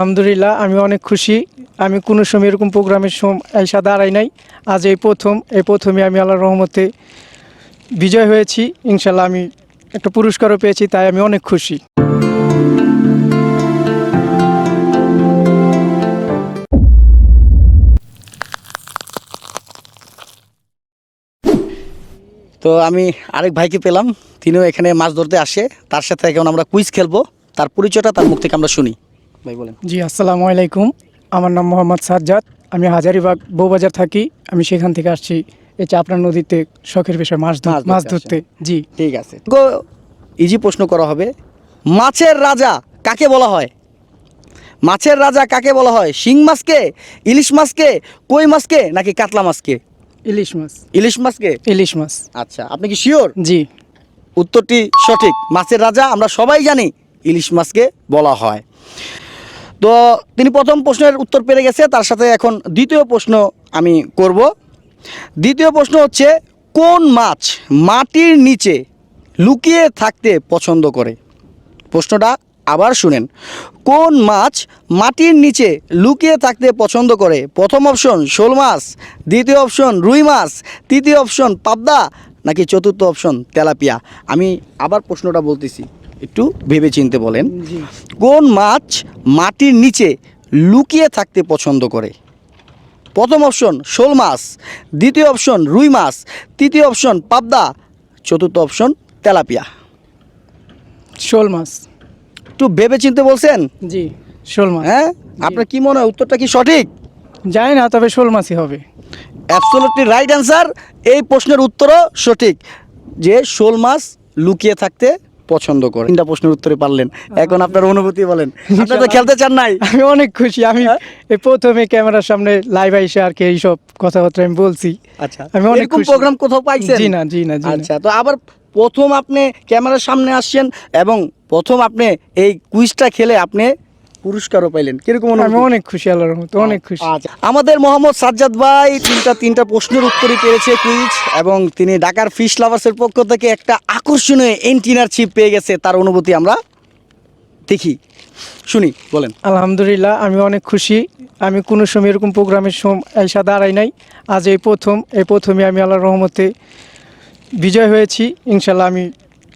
আলহামদুলিল্লাহ, আমি অনেক খুশি। আমি কোনো সময় এরকম প্রোগ্রামের এসা দাঁড়াই নাই। আজ এই প্রথম, এই প্রথমে আমি আল্লাহ রহমতে বিজয় হয়েছি। ইনশাল্লাহ আমি একটা পুরস্কারও পেয়েছি, তাই আমি অনেক খুশি। তো আমি আরেক ভাইকে পেলাম। তিনিও এখানে মাছ ধরতে আসে। তার সাথে এখন আমরা কুইজ খেলব। তার পরিচয়টা তার মুখ থেকে আমরা শুনি। ভাই বলেন। জি আসসালামু আলাইকুম। আমার নাম মোহাম্মদ সাজ্জাদ। আমি হাজারিবাগ বউবাজার থাকি। আমি সেখান থেকে আসছি। এই চাপড়া নদীতে শখের বিষয় মাছ মাছ ধরতে মাছ ধরতে। জি। ঠিক আছে। গো ইজি প্রশ্ন করা হবে। মাছের রাজা কাকে বলা হয়? মাছের রাজা কাকে বলা হয়? শিং মাছকে? ইলিশ মাছকে? কই মাছকে? নাকি কাতলা মাছকে? ইলিশ মাছ। ইলিশ মাছকে? ইলিশ মাছ। আচ্ছা আপনি কি শিওর জি। উত্তরটি সঠিক। মাছের রাজা আমরা সবাই জানি ইলিশ মাছকে বলা হয়। তো তিনি প্রথম প্রশ্নের উত্তর পেরে গেছে, তার সাথে এখন দ্বিতীয় প্রশ্ন আমি করব। দ্বিতীয় প্রশ্ন হচ্ছে, কোন মাছ মাটির নিচে লুকিয়ে থাকতে পছন্দ করে? প্রশ্নটা আবার শুনেন। কোন মাছ মাটির নিচে লুকিয়ে থাকতে পছন্দ করে? প্রথম অপশন শোল মাছ, দ্বিতীয় অপশন রুই মাছ, তৃতীয় অপশন পাবদা, নাকি চতুর্থ অপশন তেলাপিয়া? আমি আবার প্রশ্নটা বলতেছি। একটু ভেবে চিনতে বলেন কোন মাছ মাটির নিচে লুকিয়ে থাকতে পছন্দ করে? প্রথম অপশন শোল মাছ দ্বিতীয় অপশন রুই মাছ তৃতীয় অপশন পাবদা চতুর্থ অপশন তেলাপিয়া। শোল মাছ। একটু ভেবে চিনতে বলছেন? জি শোল মাছ। হ্যাঁ? আপনার কি মনে হয় উত্তরটা কি সঠিক? জানি না তবে শোল মাছই হবে। অ্যাবসোলুটলি রাইট অ্যান্সার এই প্রশ্নের উত্তরও সঠিক। যে শোল মাছ লুকিয়ে থাকতে পছন্দ করে তিনটা প্রশ্নের উত্তরে পারলেন। এখন আপনার অনুভূতি বলেন। আপনি তো খেলতে চান নাই? আমি অনেক খুশি। আমি হ্যাঁ? এই প্রথমে ক্যামেরার সামনে লাইভ আইসে আর কি এইসব কথাবার্তা আমি বলছি। আচ্ছা। আমি অনেক। প্রোগ্রাম কোথাও পাইছেন? জি না জি না জি না। আচ্ছা তো আবার প্রথম আপনি ক্যামেরার সামনে আসছেন এবং প্রথম আপনি এই কুইজটা খেলে আপনি পুরস্কারও পাইলেন। কীরকম আমি অনেক খুশি আল্লাহর রহমতে অনেক খুশি। আচ্ছা আমাদের মোহাম্মদ সাজ্জাদ ভাই তিনটা তিনটা প্রশ্নের উত্তরই পেয়েছে কুইজ এবং তিনি ঢাকার ফিশ লাভার্সের পক্ষ থেকে একটা আকর্ষণীয় এন্টিনার চিপ পেয়ে গেছে তার অনুভূতি আমরা দেখি। শুনি বলেন। আলহামদুলিল্লাহ আমি অনেক খুশি। আমি কোনো সময় এরকম প্রোগ্রামের এসা দাঁড়াই নাই। আজ এই প্রথম এই প্রথমে আমি আল্লাহর রহমতে বিজয় হয়েছি। ইনশাল্লাহ আমি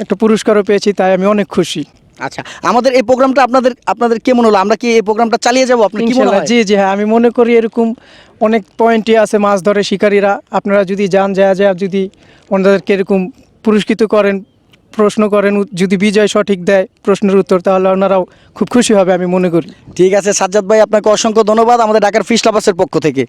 একটা পুরস্কারও পেয়েছি তাই আমি অনেক খুশি। আচ্ছা আমাদের এই প্রোগ্রামটা আপনাদের আপনাদের কেমন হলো? আমরা কি এই প্রোগ্রামটা চালিয়ে যাব? আপনি কি মনে হয়? জি জি হ্যাঁ আমি মনে করি এরকম অনেক পয়েন্টই আছে মাছ ধরে শিকারীরা। আপনারা যদি যান যায় যায় যদি ওনাদেরকে এরকম পুরস্কৃত করেন প্রশ্ন করেন যদি বিজয় সঠিক দেয় প্রশ্নের উত্তর তাহলে ওনারাও খুব খুশি হবে আমি মনে করি। ঠিক আছে সাজ্জাদ ভাই আপনাকে অসংখ্য ধন্যবাদ আমাদের ঢাকার ফিশ লাভার্সের পক্ষ থেকে।